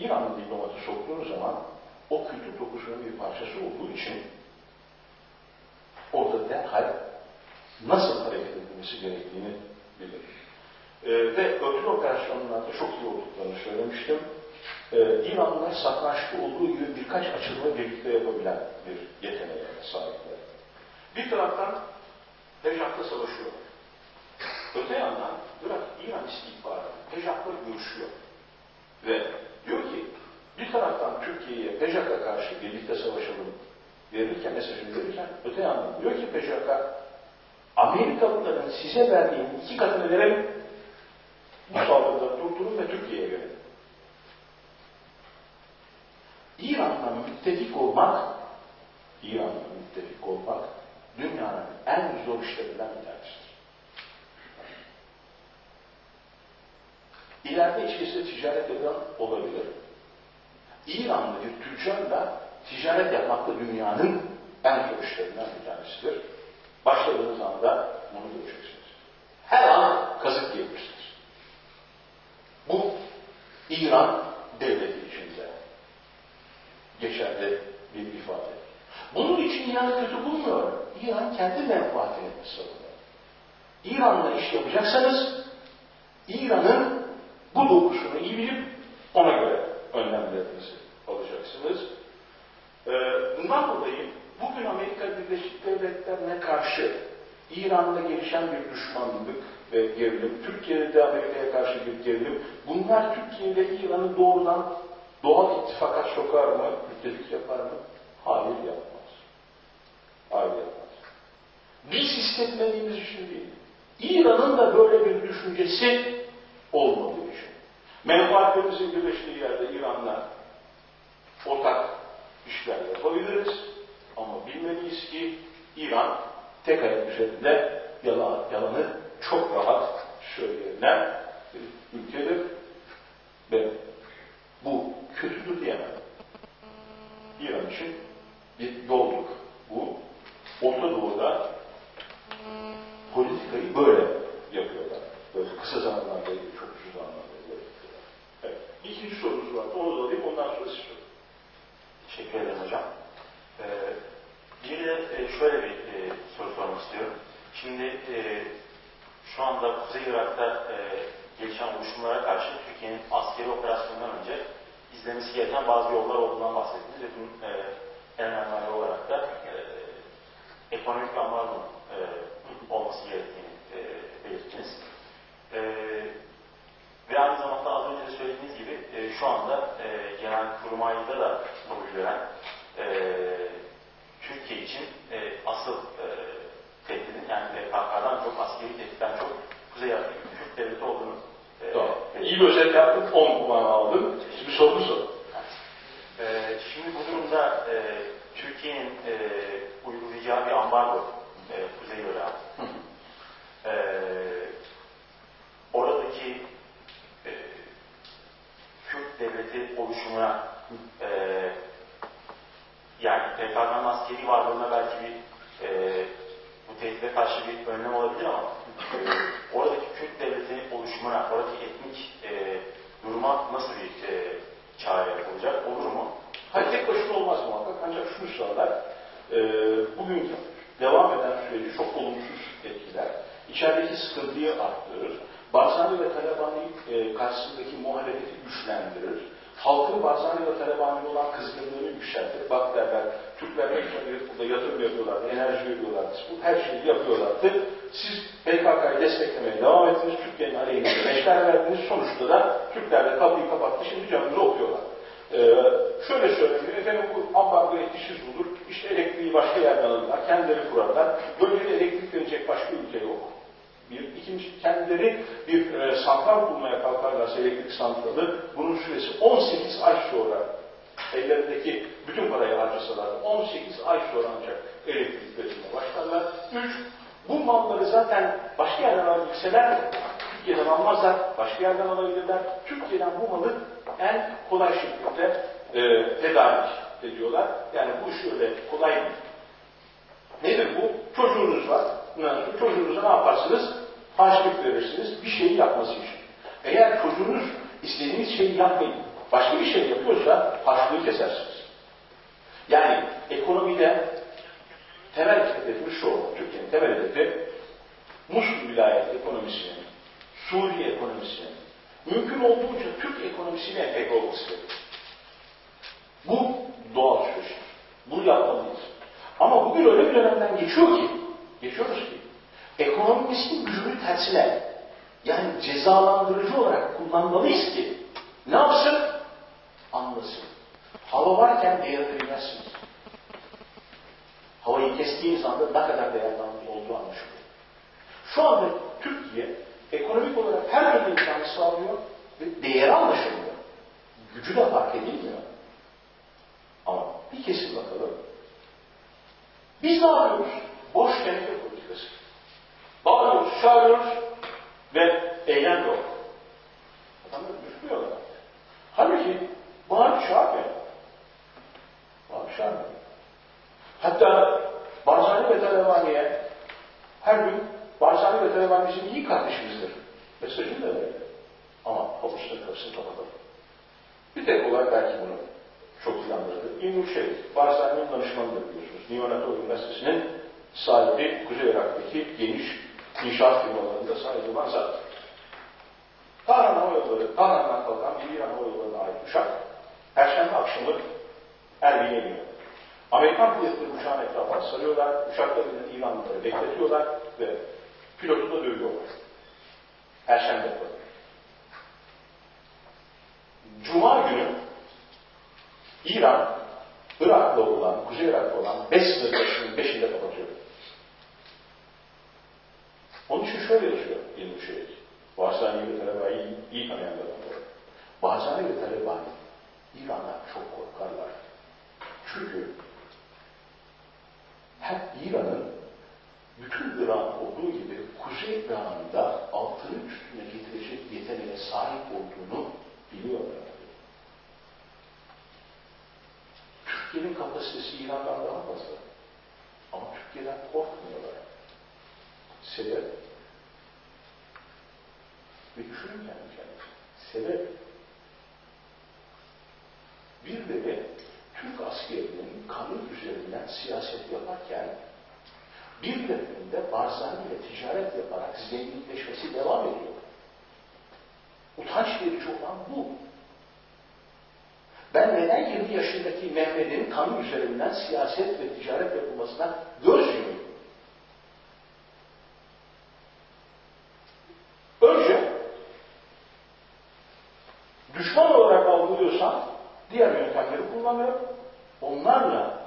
İranlı diplomatı soktuğunuz zaman o kültür dokusunun bir parçası olduğu için orada derhal nasıl hareket edilmesi gerektiğini bilir. Ee, ve örtülü operasyonlarda çok iyi olduklarını söylemiştim. Ee, İranlılar satrançta olduğu gibi birkaç açılımı birlikte yapabilen bir yeteneğe sahipler. Bir taraftan Pejat'ta savaşıyor. Öte yandan Irak İran istihbaratı Pejat'la görüşüyor. Ve diyor ki bir taraftan Türkiye'ye Pejak'a karşı birlikte savaşalım verirken mesajını verirken öte yandan diyor ki Pejak'a Amerikalıların size verdiği iki katını verelim bu saldırıda durdurun ve Türkiye'ye yönelin. İran'la müttefik olmak İran'la müttefik olmak dünyanın en zor işlerinden bir tanesidir. İleride içkisi ticaret eden olabilir. İranlı bir tüccarla ticaret yapmak da dünyanın en zor işlerinden bir tanesidir. Başladığınız anda bunu göreceksiniz. Her an kazık yiyebilirsiniz. Bu İran devleti içinde geçerli bir ifade. Bunun için İran'ı kötü bulmuyor. İran kendi menfaatini savunuyor. İran'la iş yapacaksanız İran'ın bu dokusunu iyi bilip ona göre önlemlerinizi alacaksınız. Ee, bundan dolayı bugün Amerika Birleşik Devletleri'ne karşı İran'da gelişen bir düşmanlık ve gerilim, Türkiye'de Amerika'ya karşı bir gerilim, bunlar Türkiye ile İran'ı doğrudan doğal ittifaka sokar mı, müttefik yapar mı? Hayır yapmaz. Hayır yapmaz. Biz hissetmediğimiz için değil. İran'ın da böyle bir düşüncesi olmadığı için. Menfaatlerimizin birleştiği yerde İran'la ortak işler yapabiliriz. Ama bilmeliyiz ki İran tek ayak üzerinde yalan, yalanı çok rahat söyleyebilen bir ülkedir. Ve bu kötüdür diyemem. İran için bir yolluk bu. Orta Doğu'da politikayı böyle yapıyorlar. Böyle kısa zamanlarda değil, çok uzun zamanlarda böyle yapıyorlar. Evet. İkinci sorunuz var. Onu da alayım, ondan sonra siz sorun. Teşekkür ederim hocam. Ee, bir de e, şöyle bir e, soru sormak istiyorum. Şimdi e, şu anda Kuzey Irak'ta e, gelişen oluşumlara karşı Türkiye'nin askeri operasyondan önce izlemesi gereken bazı yollar olduğundan bahsettiniz ve bunun e, en önemli olarak da e, ekonomik ambargo e, olması gerektiğini e, belirttiniz. E, ve aynı zamanda az önce de söylediğiniz gibi e, şu anda e, genel kurmayda da kabul gören e, Türkiye için e, asıl e, tehdidin yani PKK'dan çok askeri tehditten çok Kuzey Afrika Kürt devleti olduğunu e, tamam. İyi bir özet yaptın, 10 puan aldım. Şimdi soru sor. E, şimdi bu durumda e, Türkiye'nin e, uygulayacağı bir ambargo e, Kuzey Irak'a e, oradaki e, Kürt oluşumuna e, yani PKK'nın askeri varlığına belki bir e, bu tehdide karşı bir önlem olabilir ama e, oradaki Kürt devleti oluşumuna, oradaki etnik e, duruma nasıl bir e, çare yapılacak? Olur mu? Hayır tek başına olmaz muhakkak ancak şunu sağlar. E, bugün devam eden süreci çok olumsuz etkiler. İçerideki sıkıntıyı arttırır. Barzani ve Talabani e, karşısındaki muhalefeti güçlendirir. Halkın Barzani ve Talabani olan kızgınlığını yükseltir. Bak derler, Türkler ne güzel burada yatırım yapıyorlardı, enerji veriyorlardı, bu her şeyi yapıyorlardı. Siz PKK'yı desteklemeye devam ettiniz, Türkiye'nin aleyhine meşler verdiniz. Sonuçta da Türkler de kapıyı kapattı, şimdi canınızı okuyorlar. Ee, şöyle söyleyeyim, efendim bu ambargo etkisiz olur, işte elektriği başka yerden alırlar, kendileri kurarlar. Bölgede elektrik verecek başka ülke yok. Bir, ikinci, kendileri bir e, santral bulmaya kalkarlarsa elektrik santralı, bunun süresi 18 ay sonra ellerindeki bütün parayı harcasalar 18 ay sonra ancak elektrik üretimine başlarlar. Üç, bu malları zaten başka yerden alabilseler, Türkiye'den almazlar, başka yerden alabilirler. Türkiye'den bu malı en kolay şekilde e, tedarik ediyorlar. Yani bu iş öyle kolay değil. Nedir bu? Çocuğunuz var. Çocuğunuza ne yaparsınız? Harçlık verirsiniz bir şeyi yapması için. Eğer çocuğunuz istediğiniz şeyi yapmayıp başka bir şey yapıyorsa harçlığı kesersiniz. Yani ekonomide temel hedefimiz şu. Türkiye'nin temel hedefi Musul vilayet ekonomisinin, Suriye ekonomisinin, mümkün olduğunca Türk ekonomisiyle entegre olması. Bu doğal süreçtir. Bunu yapmalıyız. Ama bugün öyle bir dönemden geçiyor ki, geçiyoruz ki, ekonomimizin gücünü tersine, yani cezalandırıcı olarak kullanmalıyız ki, ne yapsın? Anlasın. Hava varken değer bilmezsiniz. Havayı kestiğiniz anda ne kadar değerli olduğu anlaşılıyor. Şu anda Türkiye ekonomik olarak her türlü imkanı sağlıyor ve değeri anlaşılmıyor. Gücü de fark edilmiyor. Ama bir kesin bakalım. Biz ne yapıyoruz? Boş teneke politikası. Bağırıyoruz, çağırıyoruz ve eylem yok. Adamlar düşmüyorlar. Halbuki bağırıp çağırmıyor. Bağırıp çağırmıyor. Hatta Barzani ve Talebani'ye her gün Barzani ve Talebani bizim iyi kardeşimizdir. Mesajını da verir. Ama havuçta kapısını kapatalım. Bir tek olarak belki bunu çok planladı. İlmi şey, Barzani'nin danışmanıdır biliyorsunuz. Neonato Üniversitesi'nin sahibi Kuzey Irak'taki geniş inşaat firmalarında sahibi olan zat. Tahran Hava Yolları, Tahran'dan kalkan bir İran Hava Yolları'na ait uçak, Perşembe akşamı Erbil'e iniyor. Amerikan pilotları uçağın etrafına sarıyorlar, uçaklarının İranlıları bekletiyorlar ve pilotu da dövüyorlar. Perşembe günü. Cuma günü İran, Irak'la olan, Kuzey Irak'la olan beş sınır başının beşinde kapatıyor. Onun için şöyle yazıyor İlmi Şehir. Barzani ve Talebani iyi, tanıyanlar var. Barzani ve Talebani İran'dan çok korkarlar. Çünkü hep İran'ın bütün İran olduğu gibi Kuzey İran'da altını üstüne getirecek yeteneğe sahip olduğunu biliyorlar. Kapasitesi İran'dan daha fazla. Ama Türkiye'den korkmuyorlar. Sebep ve düşünün kendi kendinize. Sebep birileri Türk askerinin kanı üzerinden siyaset yaparken birilerinin Barzani ile ticaret yaparak zenginleşmesi devam ediyor. Utanç verici olan bu. Ben neden 20 yaşındaki Mehmet'in kanı üzerinden siyaset ve ticaret yapılmasına göz yumuyorum? Önce düşman olarak algılıyorsan diğer yöntemleri kullanıyor. Onlarla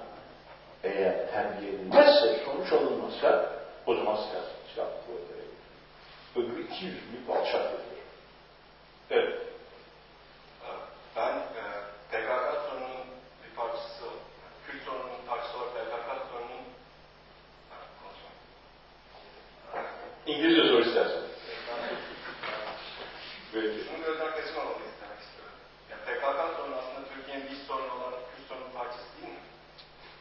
eğer terbiye edilmezse, sonuç alınmazsa o zaman siyaset siyaset kuvvetleri Öbürü iki yüzlülük ve alçaklıktır. Evet. Ben e, PKK sorununun bir parçası, Kürt sorununun parçası olarak PKK sorununun Ha, konuşalım. İngilizce soru istersen. Böyle Şunu gözden kaçırmamalıyız demek istiyorum. Yani PKK sorunu aslında Türkiye'nin iç sorunu olan Kürt sorunun parçası değil mi?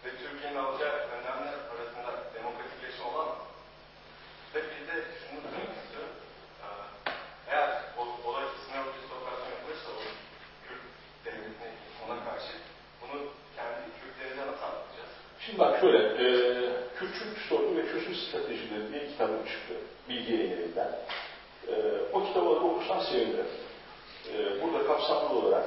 Ve Türkiye'nin alacağı önlemler arasında demokratikleşme olamaz. Ve bir de şunu söylemek istiyorum. Ee, Eğer o, olay sınır öncesi operasyon yapılırsa o Kürt devletine ona karşı bunu kendi Kürtlerine nasıl anlatacağız? Şimdi bak şöyle, e, Kürtçülük sorunu ve çözüm stratejileri diye kitabım çıktı. Bilgi yayınlarından. E, o kitabı okursan sevinirim. E, burada kapsamlı olarak